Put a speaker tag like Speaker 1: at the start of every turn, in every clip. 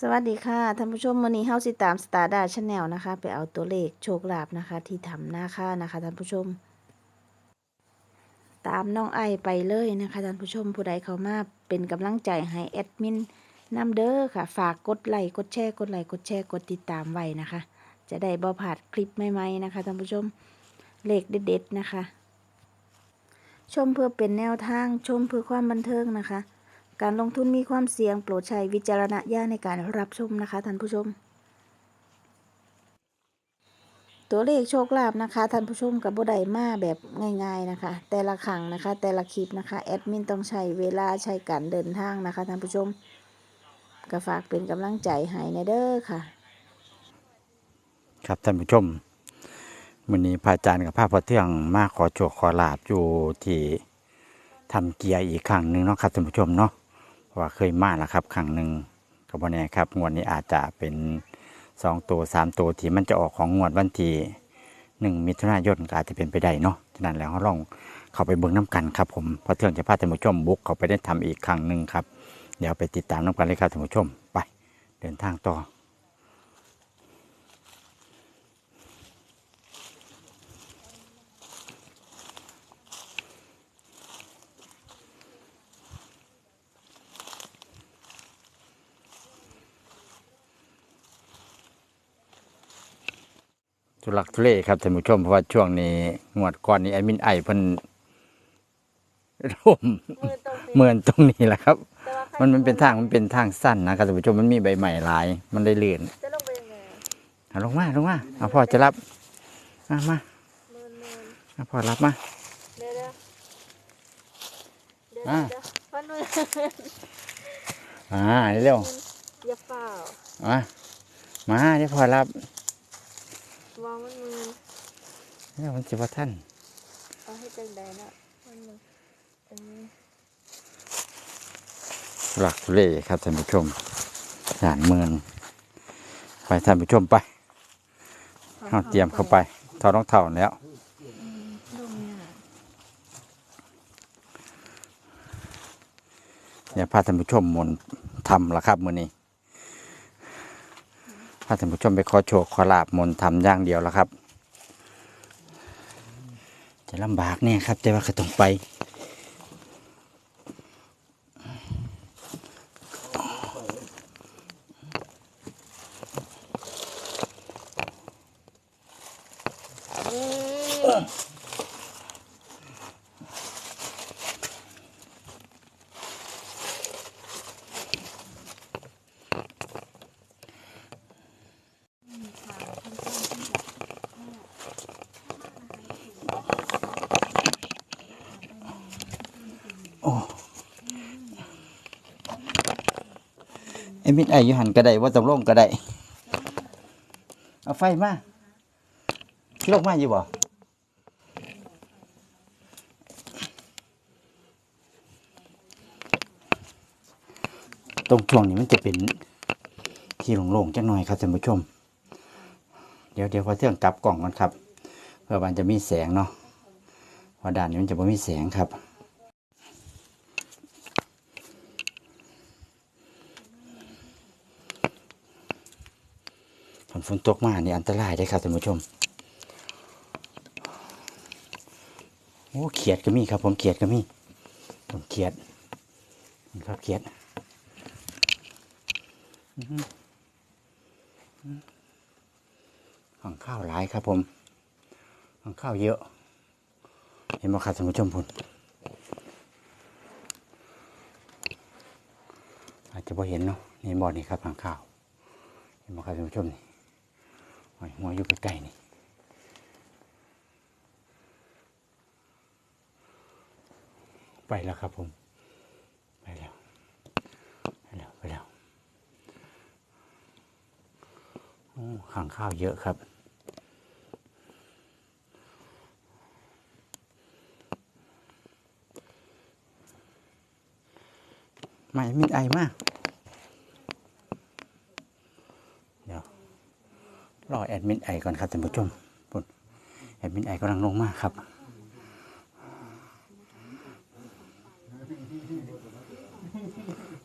Speaker 1: สวัสดีค่ะท่านผู้ชมวันนี้เฮาสิตามสตาร์ดาชาแนลนะคะ ไปเอาตัวเลขโชคลาภนะคะ ที่ทำหน้าค่านะคะท่านผู้ชม ตามน้องไอไปเลยนะคะท่านผู้ชมผู้ใดเข้ามาเป็นกำลังใจให้แอดมินนำเด้อค่ะ ฝากกดไลค์กดแชร์กดไลค์กดแชร์กดติดตามไว้นะคะ จะได้บ่พลาดคลิปใหม่ๆนะคะท่านผู้ชมเลขเด็ดๆนะคะ ชมเพื่อเป็นแนวทางชมเพื่อความบันเทิงนะคะ การลงทุนมีความเสี่ยงโปรดใช้วิจารณญาณในการรับชมนะคะท่านผู้ชม ตัวเลขโชคลาภนะคะท่านผู้ชมกับบ่ได้มาแบบง่าย ๆนะคะ แต่ละครั้งนะคะ แต่ละคลิปนะคะแอดมินต้องใช้เวลาใช้การเดินทางนะคะท่านผู้ชมก็ฝากเป็นกำลังใจให้ในเด้อค่ะ
Speaker 2: ครับท่านผู้ชมวันนี้พระอาจารย์กับพระพอเที่ยงมาขอโชคขอลาบอยู่ที่ทำเกียร์อีกครั้งหนึ่งเนาะครับท่านผู้ชมเนาะเพราะ ว่าเคยมาแล้วครับครั้งหนึ่งก็บ่แน่ครับงวดนี้อาจจะเป็นสองตัวสามตัวที่มันจะออกของงวดวันที่หนึ่งมิถุนายนก็อาจจะเป็นไปได้เนาะฉะนั้นแล้วเขาลองเข้าไปเบิ้งน้ำกันครับผมพอเที่ยงจะพาท่านผู้ชมบุกเข้าไปได้ทำอีกครั้งหนึ่งครับ เดี๋ยวไปติดตามน้ำกันเลยครับท่านผู้ชมไป เดินทางต่อ ทุลักทุเลครับท่านผู้ชมเพราะว่าช่วงนี้งวดก่อนนี้แอดมินไอเพิ่นร่มเหมือนตรงนี้แหละครับ มันมันเป็นทางมันเป็นทางสั้นนะครับท่านผู้ชมมันมีใบใหม่หลาย มันได้เลื่อน
Speaker 1: จะลงไปยังไง
Speaker 2: เอาลงมาลงมาเอาพ่อจะรับมามา
Speaker 1: เมินเมิน
Speaker 2: เอาพ่อรับมา
Speaker 1: เดี๋ยวเดี๋ยวเดี๋ยว
Speaker 2: อ่า
Speaker 1: เดี๋ยวพันมือ
Speaker 2: อ่าเร็ว
Speaker 1: อย่าเปล่า
Speaker 2: ๆมามาเดี๋ยวพ่อรับ
Speaker 1: วางมันมือ
Speaker 2: เดี๋ยวมันจะว่าท่าน
Speaker 1: เอาให้จังใดนะมันมือเออ
Speaker 2: ทุลักทุเลครับท่านผู้ชมสานเมือง ไปท่านผู้ชมไปเอาเตรียมเข้าไปถอดรองเท้าแล้ว
Speaker 1: ลงเนี่ย
Speaker 2: เดี๋ยวพาท่านผู้ชมมนต์ทำละครับมือนี้ พาท่านผู้ชมไปขอโชคขอลาบมนทำอย่างเดียวแล้วครับ จะลำบากเนี่ยครับ แต่ว่าก็ต้องไป เอ็มิดไออยู่หันก็ได้ว่าต้องลงก็ได้ เอาไฟมาที่ลงมาอยู่บ่ตรงช่วงนี้มันจะเป็นที่โล่งๆจังหน่อยครับท่านผู้ชม เดี๋ยวเดี๋ยวพอเที่ยงกลับกล่องกันครับ เพื่อมันจะมีแสงเนาะพราะด้านนี้มันจะไม่มีแสงครับ ฝนตกมานี่อันตรายได้ครับท่านผู้ชมโอ้เขียดก็มีครับ ผมเขียดก็มีผมเขียดนี่ครับเขียดหืออื้อข้างข้าวหลายครับ ผมข้างข้าวเยอะ เห็นไหมครับท่านผู้ชมพุ่นอาจจะพอเห็นเนาะนี่บอนี่ครับข้างข้าวเห็นไหมครับท่านผู้ชมนี่ อยหัวอยู่ใกล้ๆนี่ไปแล้วครับผม ไปแล้ว ไปแล้ว ไปแล้วโอ้ขังข้าวเยอะครับไม่มีไอมาก มินไอก่อนครับท่านผู้ชมปุ่นแอดมินไอกำลังลงมากครับ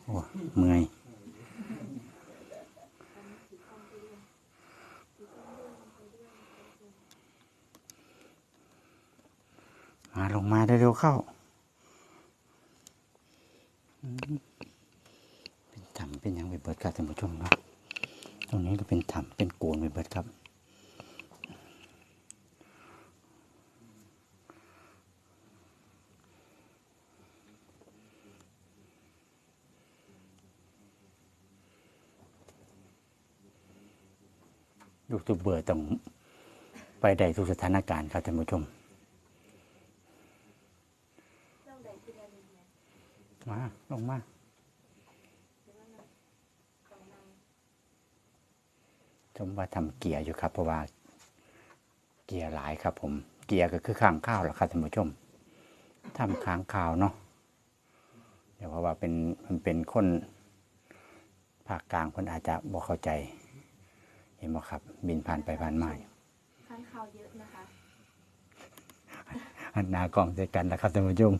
Speaker 2: โอ้เมื่อยมาลงมาเร็วๆเข้า ยูทูบเบอร์ต้องไปได้ทุกสถานการณ์ครับท่านผู้ชมมาลงมาชมว่าทำเกียร์อยู่ครับ เพราะว่า เกียร์หลายครับ ผม เกียร์ก็คือข้างข้าวแหละครับท่านผู้ชมทำค้างข้าวเนาะเดี๋ยวเพราะว่าเป็นมันเป็นคนภาคกลางคนอาจจะบ่เข้าใจ เห็นไหมครับ บินผ่านไปผ่านมาอยู่
Speaker 1: ข้างข่าวเยอะนะคะ
Speaker 2: หันหน้ากล้องใส่กันนะครับท่านผู้ชม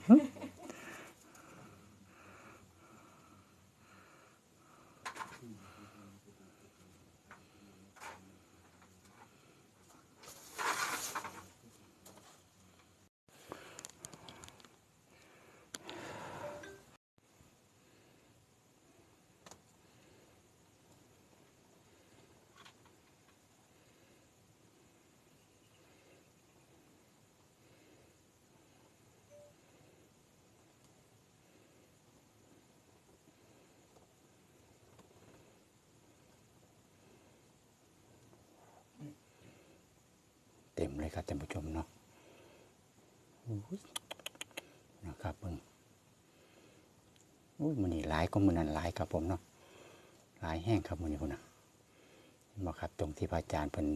Speaker 2: ต็มเลยครับท่านผู้ชมเนาะนะครับเบิ่งอุ้ยมันนี่หลายก็มันนั้นหลายครับผมเนาะหลายแห้งครับมันนี่พุ่นะเห็นบ่ครับตรงที่พระอาจารย์เพิ่น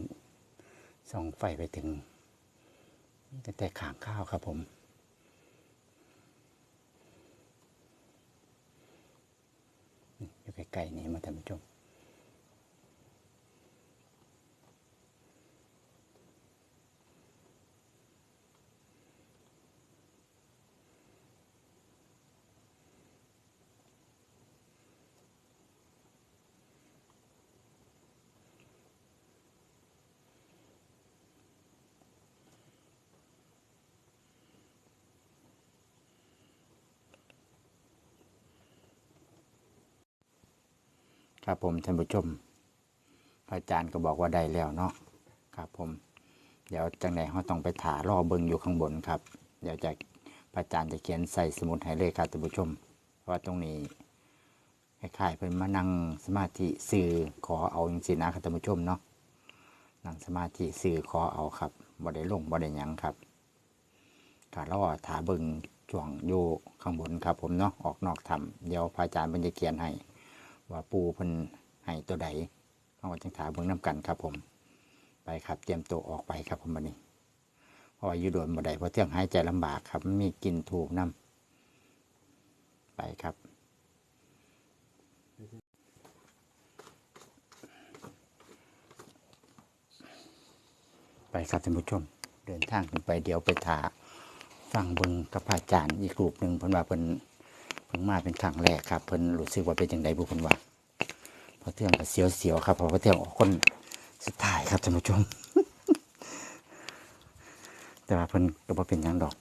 Speaker 2: ส่องไฟไปถึงตั้งแต่ขางข้าวครับผมอยู่ใกล้ๆนี้มาท่านผู้ชม ครับผมท่านผู้ชมพระอาจารย์ก็บอกว่าได้แล้วเนาะครับผม เดี๋ยวจังไหนเขาต้องไปถารอเบิงอยู่ข้างบนครับ เดี๋ยวจะพระอาจารย์จะเขียนใส่สมุดให้เลยครับท่านผู้ชม เพราะว่าตรงนี้คล้ายๆเป็นมานั่งสมาธิสื่อขอเอาจริงๆนะครับท่านผู้ชมเนาะนั่งสมาธิสื่อขอเอาครับบ่ได้ลงบ่ได้ยังครับถารอถาเบิงช่วงอยู่ข้างบนครับ ผมเนาะออกนอกถ้ำเดี๋ยวพระอาจารย์เป็นจะเขียนให้ ว่าปูเพิ่นให้ตัวใดเอาจังถาเบิ่งน้ำกันครับผม ไปครับเตรียมตัวออกไปครับผมวันนี้เพราะว่าอยู่โดนบ่ได้เพราะเที่ยงหายใจลำบากครับมีกลินถูกน้ำไปครับไปครับท่านผู้ชม เดินทางขึ้นไปเดี๋ยวไปถาฟังเบิงกับพระอาจารย์อีกรูปหนึ่งเพิ่นว่าเพิ่น มาเป็นครั้งแรกครับเพิ่นรู้สึกว่าเป็นอย่างไรบุคคลว่าพอเที่ยงก็เสียวๆครับพระเที่ยงออกคนสุดท้ายครับท่านผู้ชม แต่ว่าเพิ่นก็บ่เป็นหยังดอก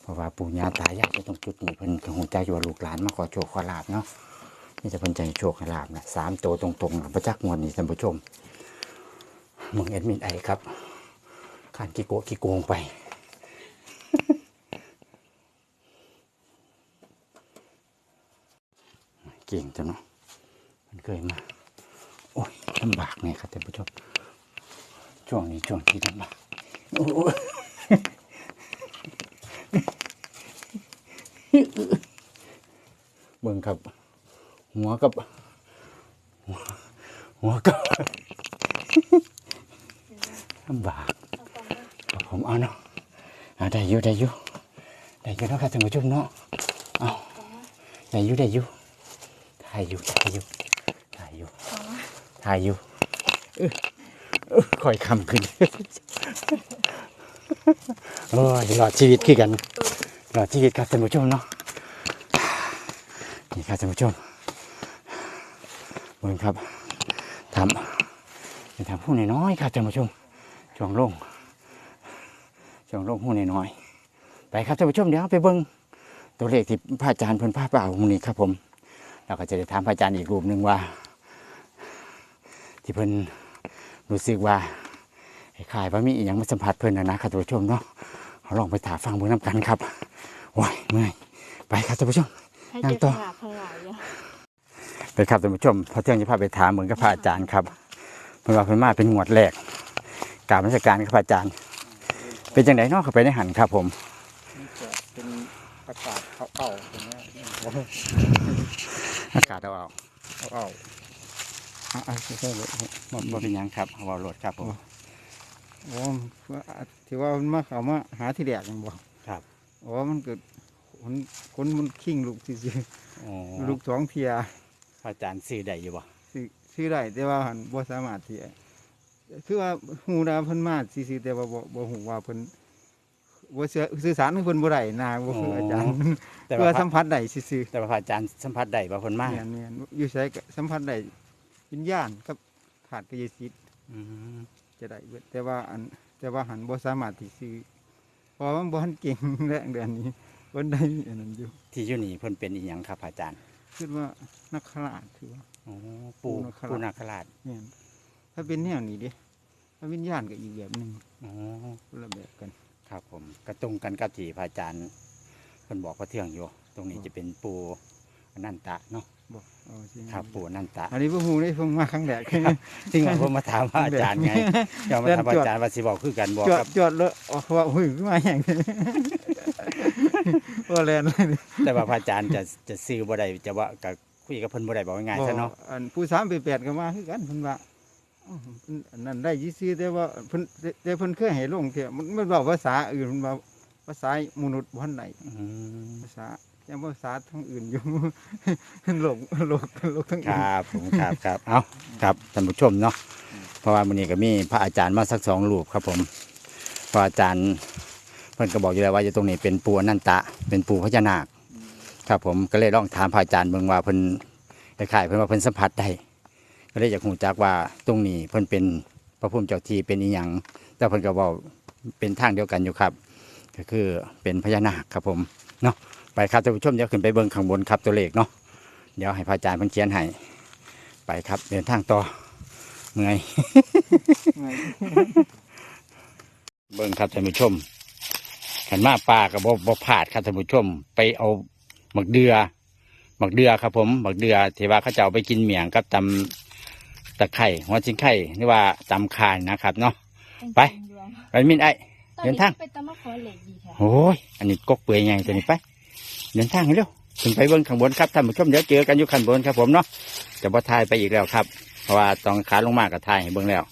Speaker 2: เพราะว่าปู่ย่าตายายอยู่ตรงจุดนี้เพิ่นก็ฮู้ใจอยู่ว่าลูกหลานมาขอโชคขอลาบเนาะนี่จะเพิ่นใจโชคให้ลาบนะสามตัวตรงๆนะบ่จักงวดนี้ท่านผู้ชมมึงแอดมินไอครับขานกี่โกะกี่โกงไป ก่งจังเนาะมันเคยมา โอ้ยลำบากไงครับท่านผู้ชมช่วงนี้ช่วงที่ลำบากโอ้ยเบิ่งครับ หัวกับ หัวหัวกับลำบากผมเอาเนาะได้อยู่ได้อยู่ได้อยู่เนาะครับท่านผู้ชมเนาะเอาได้อยู่ได้อยู่ ถ่ายอยู่ถ่ายอยู่ถ่ายอยู่ถ่ายอยู่เอ้อเอ้อคอยคำขึ้นโอ้ยหลอดชีวิตคือกันหลอดชีวิตครับท่านผู้ชมเนาะนี่ครับท่านผู้ชมเบิ่งครับทำเป็นทำผู้น้อยๆครับท่านผู้ชมช่วงลงช่วงลงผู้น้อยๆไปครับท่านผู้ชมเดี๋ยวไปเบิ่งตัวเลขที่พระอาจารย์เพิ่นพาไปเอามื้อนี้ครับผม เราก็จะได้ถามพระอาจารย์อีกรูปหนึงว่า ที่เพิ่นรู้สึกว่าคล้ายๆว่ามีอีหยังมาสัมผัสเพิ่นนะนะครับท่านผู้ชมเนาะเอาลองไปถามฟังเบิ่งนํกันครับว้ายเมื่อยไปครับท่านผู้ชม
Speaker 1: ให้
Speaker 2: นั่
Speaker 1: เจ็
Speaker 2: ง
Speaker 1: บ
Speaker 2: ต่อ
Speaker 1: หลาพลายอะ
Speaker 2: ไปครับท่านผู้ชมพอเที่ยงจะพาไปถามเหมือนกับพระอาจารย์ครับเพิ่นว่าเพิ่นมาเป็นงวดแรกกราบนมัสการครับพระอาจารย์ เป็นจังไดเนาะเข้าไปในหันครับผม
Speaker 3: นี่จะเป็นอากาศเอาเอาๆตรงนี้
Speaker 2: อากาศเอาเอา
Speaker 3: เอาเอาอะอะใช่ๆเลย
Speaker 2: บ่บ่เป็นหยังครับเอาเอาโหลดครับผม
Speaker 3: โอ้ว่าที่ว่ามันมาเขามาหาที่แดกยังบอก
Speaker 2: ครับ
Speaker 3: อ๋อมันเกิดคนคนมันขิงลูกซื่อ
Speaker 2: โอ้
Speaker 3: ๆลูกสองเทีย
Speaker 2: พระอาจารย์ซื้อได้อยู่บ่
Speaker 3: ซื้อซื้อได้แต่ว่าหันบ่สามารถที่คือว่าหูดาเพิ่นมาซื่อๆแต่ว่าบ่บ่ฮู้ว่าเพิ่น บ่เชื่อสื่อสารกับเพิ่นบ่ได้นะบ่คืออาจารย์
Speaker 2: แต่
Speaker 3: เพื่
Speaker 2: ว่า
Speaker 3: อสัมผัสได้ซื่อๆ
Speaker 2: แต่ว่าพระอาจารย์สัมผัสได้ว่าเพิ่นมา
Speaker 3: แม่นแม่นอยู่ใช้สัมผัสได้วิญญาณกับขาดกายสิทธิ์
Speaker 2: อืม
Speaker 3: จะได้เบิดแต่ว่าอันแต่ว่าหันบ่สามารถที่ซื้อเพราะว่ามันบ่ทันเก่งแรงเดือนนี้บ่ได้มีอันนั้นอยู่
Speaker 2: ที่อยู่นี่เพิ่นเป็นอีหยังครับพระอาจารย์
Speaker 3: คิดว่านักขลาดถือว่า
Speaker 2: โอ้ปู่
Speaker 3: ปู่นาคราช
Speaker 2: ปู่นาคราช
Speaker 3: แม่นถ้าเป็นแนวนี้เด้ถ้าวิญญาณก็อีกแบบหนึง
Speaker 2: โอ้
Speaker 3: คนละแบบกัน
Speaker 2: ครับ ผมกระตรงกันกับที่พระอาจารย์เพิ่นบอกพระเที่ยงอยู่ ตรงนี้จะเป็นปู่อนันตะเนาะ
Speaker 3: บ่เอาจริง
Speaker 2: ครับปู่อนันตะ
Speaker 3: อันนี้บ่ฮู้ได้เพิ่งมาครั้งแรก
Speaker 2: ซึ่งว่าผมมาถามพระอาจารย์ไงเดี๋ยวมาถามพระอาจารย์ว่าสิบอกคือกันบอก
Speaker 3: จอ
Speaker 2: ค
Speaker 3: ด
Speaker 2: รับ
Speaker 3: จอดเลยอ๋อเขาว่าหุ้ยขึ้นมาอย่างนี้ว่าแลนเลย
Speaker 2: แต่ว่าพระอาจารย์จะจะซื้อบ่ได้จะว่ากับคุยกับเพิ่นบ่ได้บอกง่ายๆซะเนาะ
Speaker 3: บ่อันผู้สามไปแปดก็มาคือกันเพิ่นว่า อ้าวเพิ่นอันนั้นได้ยี่ซื่อแต่ว่าเพิ่นแต่เพิ่นเคยให้ลงเที่ยมันมันบอกภาษาอื่นเพิ่นว่าภาษามนุษย์บ่ทันได้
Speaker 2: อืม
Speaker 3: ภาษายังภาษาทั้งอื่นอยู่โลกโลกโลกทั้ง
Speaker 2: ค
Speaker 3: อื่น
Speaker 2: รับผมครับครับเอาครับท่านผู้ชมเนาะเพราะว่ามื้อนี้ก็มีพระอาจารย์มาสักสองรูปครับผมพระอาจารย์เพิ่นก็บอกอยู่แล้วว่าอยู่ตรงนี้เป็นปู่อนันตะ เป็นปู่พญานาค ครับผมก็เลยลองถามพระอาจารย์เบิ่งว่าเพิ่นคล้ายๆเพิ่นว่าเพิ่นสัมผัสได้ ก็เลยอยากรู้จักว่าตรงนี้เพิ่นเป็นพระภูมิเจ้าที่เป็นอีหยังแต่เพิ่นก็เว้าเป็นทางเดียวกันอยู่ครับ ก็คือเป็นพญานาคครับผมเนาะไปครับท่านผู้ชมเดี๋ยวขึ้นไปเบิ่งข้างบนครับตัวเลขเนาะเดี๋ยวให้พระอาจารย์เพิ่นเขียนให้ไปครับ เดินทางต่อเมื่อยเบิ่งครับท่านผู้ชมขันมาป่ากับบ่บ่พลาดครับท่านผู้ชม ไปเอาหมักเดือหมักเดือครับผมหมักเดือที่ว่าเขาจะเอาไปกินเมียงกับตำ ตะไคร่หัวชิงไข่หรือว่าตำคานนะครับเนาะ ไป ไปมินไอ เดินทาง
Speaker 1: ไปตะมะขอเหล็กดีแท้
Speaker 2: โอ้ย อันนี้กกเปื่อยไงตัวนี้ไป เดินทางให้เร็วขึ้นไปเบิ้งข้างบนครับท่านผู้ชมเดี๋ยวเจอกันอยู่ข้างบนครับผมเนาะจะบ่ทายไปอีกแล้วครับ เพราะว่าตอนขาลงมากับทายให้เบิ้งแล้ว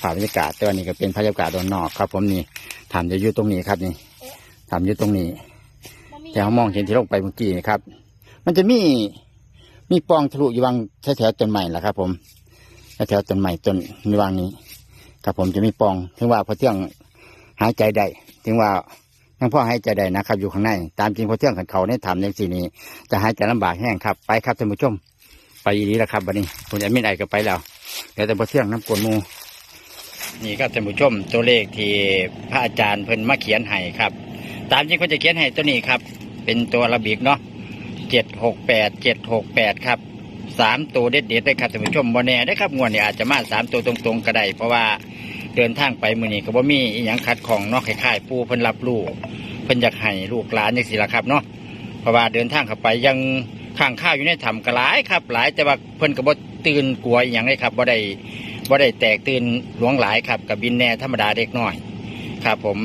Speaker 2: ภาพบรรยากาศตัวนี้ก็เป็นบรรยากาศโดนนอกครับ ผมนี่ถามจะอยู่ตรงนี้ครับนี่ถามอยู่ตรงนี้แต่เขามองเห็นที่ลงไปเมื่อกี้นี่ครับ มันจะมีมีปล่องทะลุอยู่บางแถวๆต้นไม้แหละครับ ผม แถวต้นไม้ต้นนิวางนี้ครับผมจะมีปอง ถึงว่าพอเที่ยงหายใจได้ถึงว่ายังพ่อหายใจได้นะครับ อยู่ข้างใน ตามจริงพอเที่ยงขันเขาในถ้ำในสีนี้ จะหายใจลำบากแห้งครับ ไปครับท่านผู้ชม ไปอีนี้แล้วครับวันนี้คุณแอดมินไอก็ไปแล้วเดี๋ยวแต่พอเที่ยงน้ำกวนมูนี่ครับท่านผู้ชมตัวเลขที่พระอาจารย์เพิ่นมาเขียนให้ครับ ตามจริงเขาจะเขียนให้ตัวนี้ครับ เป็นตัวระบิกเนาะเจ็ดหกแปดเจ็ดหกแปดครับ สามตัวเด็ดๆได้ครับท่านผู้ชมบนแน่ได้ครับงวดนี้อาจจะมาสามตัวตรงๆก็ได้เพราะว่าเดินทางไปมือนี้ก็บ่มีอหย่างขัดของเนาะคล้ายๆปูเพิ่นรับลูกเพิ่นอยากให้ลูกหลานอย่างสิละครับเนาะเพราะว่าเดินทางเข้าไปยังข้างข้าวอยู่ในถ้ำก็หลายครับ หลายแต่ว่าเพิ่นก็บ่ตื่นกลัวอหย่างเลยครับบ่ได้บ่ได้แตกตื่นหลวงหลายครับกับบินแน่ธรรมดาเด็กน้อยครับผม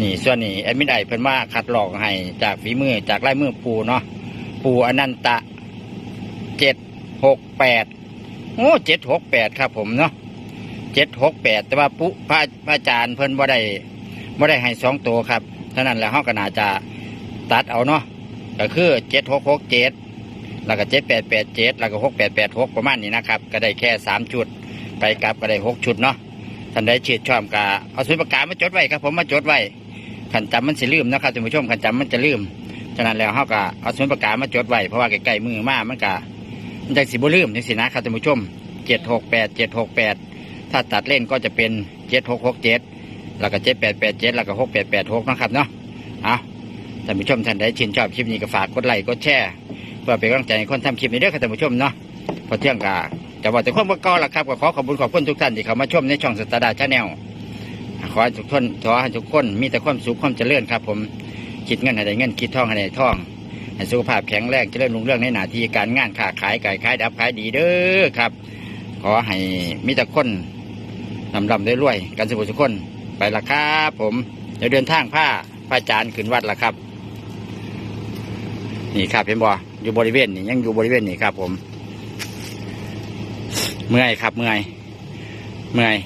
Speaker 2: นี่ส่วนนี้แอดมินไอเพิ่นมาคัดลอกให้จากฝีมือจากลายมือปูเนาะปูอนันตะเจ็ด หกแปดโอ้เจ็ดหกแปดครับผมเนาะเจ็ดหกแปดแต่ว่าปุพระพระอาจารย์เพิ่นบ่ได้บ่ได้ให้สองตัวครับเท่านั้นแหละห้องก็น่าจะตัดเอาเนาะก็คือเจ็ดหกหกเจ็ดแล้วก็เจ็ดแปดแปดเจ็ดแล้วก็หกแปดแปดหกประมาณนี้นะครับ ก็ได้แค่สามชุด ไปกลับก็ได้หกชุดเนาะท่านใดชื่นชอบก็เอาสมุดปากกามาจดไว้ครับ ผมมาจดไว้ขันจำมันสิลืมนะครับท่านผู้ชมขันจำมันจะลืมฉะนั้นแล้วเขาก็เอาสมุดปากกามาจดไว้เพราะว่าใกล้ๆมือมากมันก็มัน จะสิบ่ลืมจังสินะครับท่านผู้ชมเจ็ดหกแปดเจ็ดหกแปดถ้าตัดเล่นก็จะเป็นเจ็ดหกหกเจ็ดแล้วก็เจ็ดแปดแปดเจ็ดแล้วก็หกแปดแปดหกนะครับเนาะเอาท่านผู้ชมท่านใดชื่นชอบคลิปนี้ก็ฝากกดไลค์กดแชร์เพื่อเป็นกำลังใจให้คนทำคลิปนี้ด้วยครับท่านผู้ชมเนาะพอเที่ยงกาแต่ว่าแต่ความประกอล่ะครับก็ขอขอบคุณขอบคุณทุกท่านที่เข้ามาชมในช่องสตาร์ดาชาแนลขอให้ทุกท่านขอให้ทุกคนมีแต่ความสุขความเจริญครับ ผมคิดเงินให้ได้เงินคิดทองให้ได้ทอง ให้สุขภาพแข็งแรงเจริญรุ่งเรื่องในหน้าที่การงานค้าขายไก่ขายดับขายดีเด้อครับ ขอให้มีแต่คนลำลำได้รวยกันสุขสุขคนไปละครับผมเดี๋ยวเดินทางผ้าพระอาจารย์ขึ้นวัดละครับ นี่ครับเห็นบ่อยู่บริเวณนี่ยังอยู่บริเวณนี่ครับผม เมื่อยครับเมื่อยเมื่อย